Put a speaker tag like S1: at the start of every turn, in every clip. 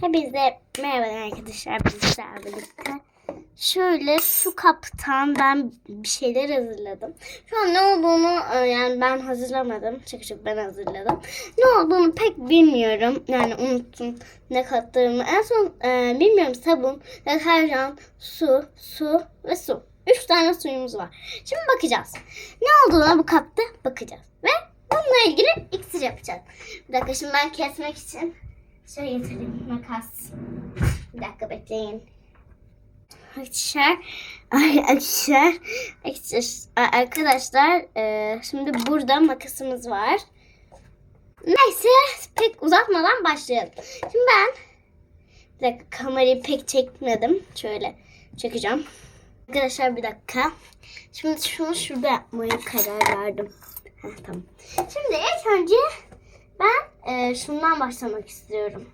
S1: Hepinize merhaba arkadaşlar. Bizlerle birlikte. Şöyle şu kaptan ben bir şeyler hazırladım. Şu an ne olduğunu e, yani ben hazırlamadım. Çünkü çünkü ben hazırladım. Ne olduğunu pek bilmiyorum. Yani unuttum ne kattığımı. En son e, bilmiyorum sabun, deterjan, su, su ve su. Üç tane suyumuz var. Şimdi bakacağız. Ne olduğuna bu kapta bakacağız. Ve bununla ilgili iksir yapacağız. Bir dakika şimdi ben kesmek için Şöyle getireyim makas. Bir dakika bekleyin. Arkadaşlar, arkadaşlar, arkadaşlar e, şimdi burada makasımız var. Neyse pek uzatmadan başlayalım. Şimdi ben bir dakika kamerayı pek çekmedim. Şöyle çekeceğim. Arkadaşlar bir dakika. Şimdi şunu şurada yapmaya karar verdim. Heh, tamam. Şimdi ilk önce ben e, şundan başlamak istiyorum.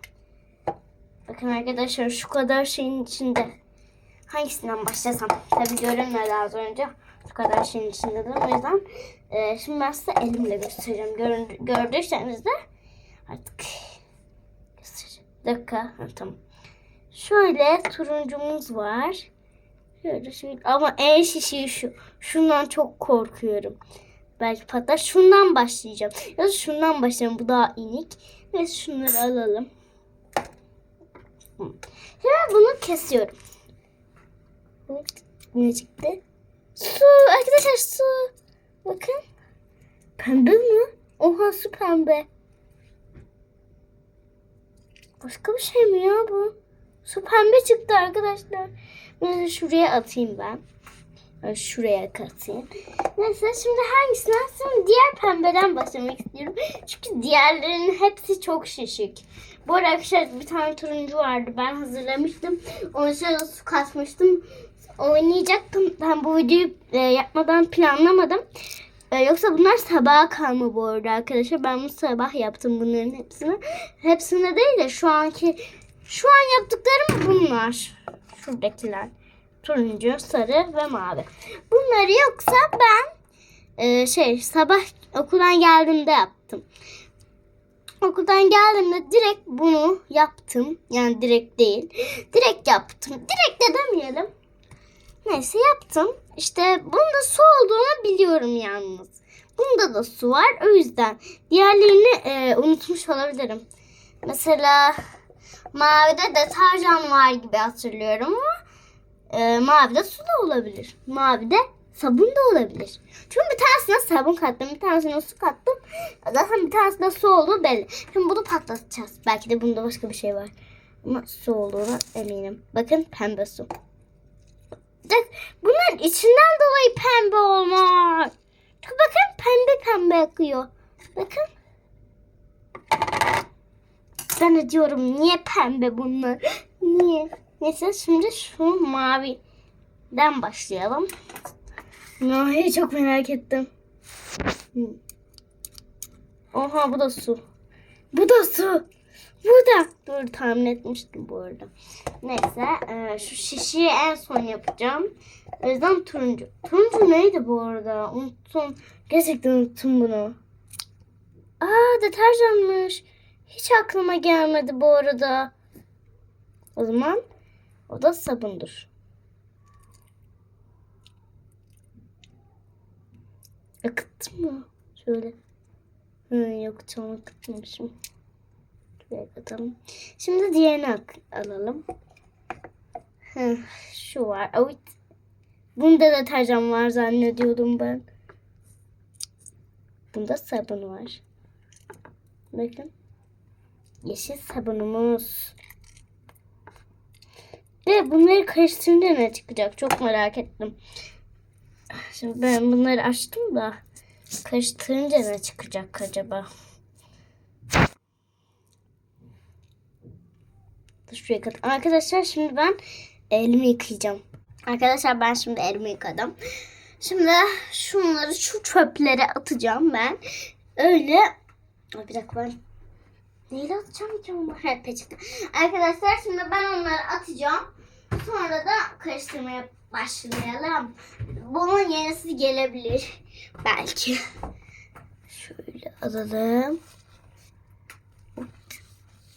S1: Bakın arkadaşlar şu kadar şeyin içinde hangisinden başlasam? Tabii görünmedi az önce. Şu kadar şeyin içinde de o yüzden e, şimdi ben size elimle göstereceğim. Görün, gördüyseniz de artık göstereceğim. Dakika. Ha, tamam. Şöyle turuncumuz var. Şöyle şöyle. Ama en şişi şu. Şundan çok korkuyorum. Belki patlar. Şundan başlayacağım. Ya da şundan başlayalım. Bu daha inik. Ve şunları alalım. Şimdi bunu kesiyorum. Ne çıktı? Su. Arkadaşlar su. Bakın. Pembe mi? Oha su pembe. Başka bir şey mi ya bu? Su pembe çıktı arkadaşlar. Bunu şuraya atayım ben. Yani şuraya katayım. Neyse şimdi hangisinden sonra diğer pembeden başlamak istiyorum. Çünkü diğerlerinin hepsi çok şişik. Bu arada arkadaşlar bir tane turuncu vardı. Ben hazırlamıştım. Onun içine su katmıştım. Oynayacaktım. Ben bu videoyu e, yapmadan planlamadım. E, yoksa bunlar sabaha kalma bu arada arkadaşlar. Ben bu sabah yaptım bunların hepsini. Hepsine değil de şu anki şu an yaptıklarım bunlar. Şuradakiler turuncu, sarı ve mavi. Bunları yoksa ben e, şey sabah okuldan geldiğimde yaptım. Okuldan geldiğimde direkt bunu yaptım. Yani direkt değil. Direkt yaptım. Direkt de demeyelim. Neyse yaptım. İşte bunda su olduğunu biliyorum yalnız. Bunda da su var. O yüzden diğerlerini e, unutmuş olabilirim. Mesela mavide deterjan var gibi hatırlıyorum ama e, mavide su da olabilir. Mavide sabun da olabilir. Çünkü bir tanesine sabun kattım, bir tanesine su kattım. Zaten bir tanesinde su olduğu belli. Şimdi bunu patlatacağız. Belki de bunda başka bir şey var. Ama su olduğuna eminim. Bakın pembe su. Bunların içinden dolayı pembe. Çünkü bakın pembe pembe akıyor. Bakın. Ben de diyorum niye pembe bunlar? Niye? Neyse şimdi şu maviden başlayalım. Maviyi çok merak ettim. Oha bu da su. Bu da su. Bu da. Dur tahmin etmiştim bu arada. Neyse e, şu şişeyi en son yapacağım. O yüzden turuncu. Turuncu neydi bu arada? Unuttum. Gerçekten unuttum bunu. Aa deterjanmış. Hiç aklıma gelmedi bu arada. O zaman o da sabundur. Akıttım mı? Şöyle. Hı, yok tam akıtmamışım. Şuraya katalım. Şimdi diğerini alalım. Hı, şu var. Evet. Bunda deterjan var zannediyordum ben. Bunda sabun var. Bakın. Yeşil sabunumuz. Ve bunları karıştırınca ne çıkacak? Çok merak ettim. Şimdi ben bunları açtım da karıştırınca ne çıkacak acaba? Şuraya kat. Arkadaşlar şimdi ben elimi yıkayacağım. Arkadaşlar ben şimdi elimi yıkadım. Şimdi şunları şu çöplere atacağım ben. Öyle. Bir dakika ben Neyle atacağım ki onu? Ha peçete. Arkadaşlar şimdi ben onları atacağım. Sonra da karıştırmaya başlayalım. Bunun yenisi gelebilir. Belki. Şöyle alalım.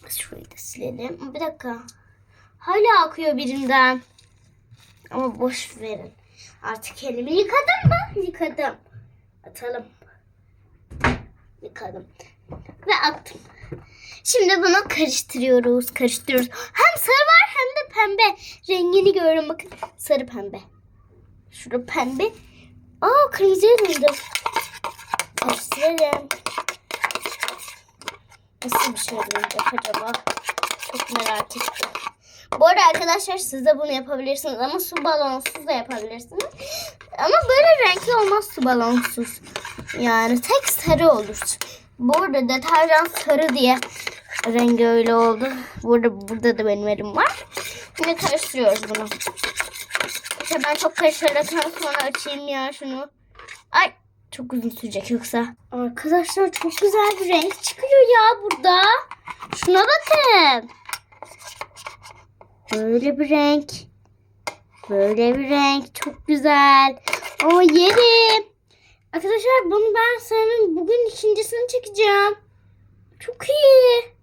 S1: Şurayı da silelim. Bir dakika. Hala akıyor birinden. Ama boş verin. Artık elimi yıkadım mı? Yıkadım. Atalım. Yıkadım. Ve attım. Şimdi bunu karıştırıyoruz. Karıştırıyoruz. Hem sarı var hem de pembe. Rengini görün bakın. Sarı pembe. Şurada pembe. Aa kırmızıya döndü. Karıştıralım. Nasıl bir şey olacak acaba? Çok merak ettim. Bu arada arkadaşlar siz de bunu yapabilirsiniz ama su balonsuz da yapabilirsiniz. Ama böyle renkli olmaz su balonsuz. Yani tek sarı olur. Bu arada deterjan sarı diye rengi öyle oldu. Burada burada da benim elim var. Şimdi karıştırıyoruz bunu. İşte ben çok karıştırdıktan sonra açayım ya şunu. Ay çok uzun sürecek yoksa. Arkadaşlar çok güzel bir renk çıkıyor ya burada. Şuna bakın. Böyle bir renk. Böyle bir renk. Çok güzel. Ama yerim. Arkadaşlar bunu ben senin bugün ikincisini çekeceğim. Çok iyi.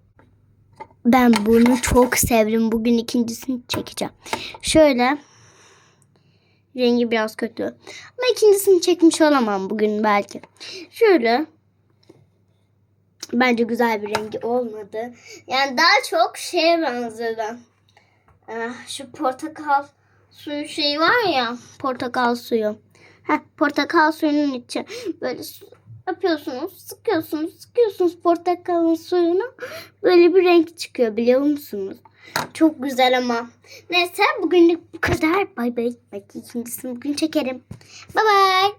S1: Ben bunu çok sevdim. Bugün ikincisini çekeceğim. Şöyle. Rengi biraz kötü. Ama ikincisini çekmiş olamam bugün belki. Şöyle. Bence güzel bir rengi olmadı. Yani daha çok şeye benzedi. Ah, şu portakal suyu şeyi var ya. Portakal suyu. Heh, portakal suyunun içi. Böyle su yapıyorsunuz, sıkıyorsunuz, sıkıyorsunuz portakalın suyunu. Böyle bir renk çıkıyor biliyor musunuz? Çok güzel ama. Neyse bugünlük bu kadar. Bay bay. Belki ikincisini bugün çekerim. Bay bay.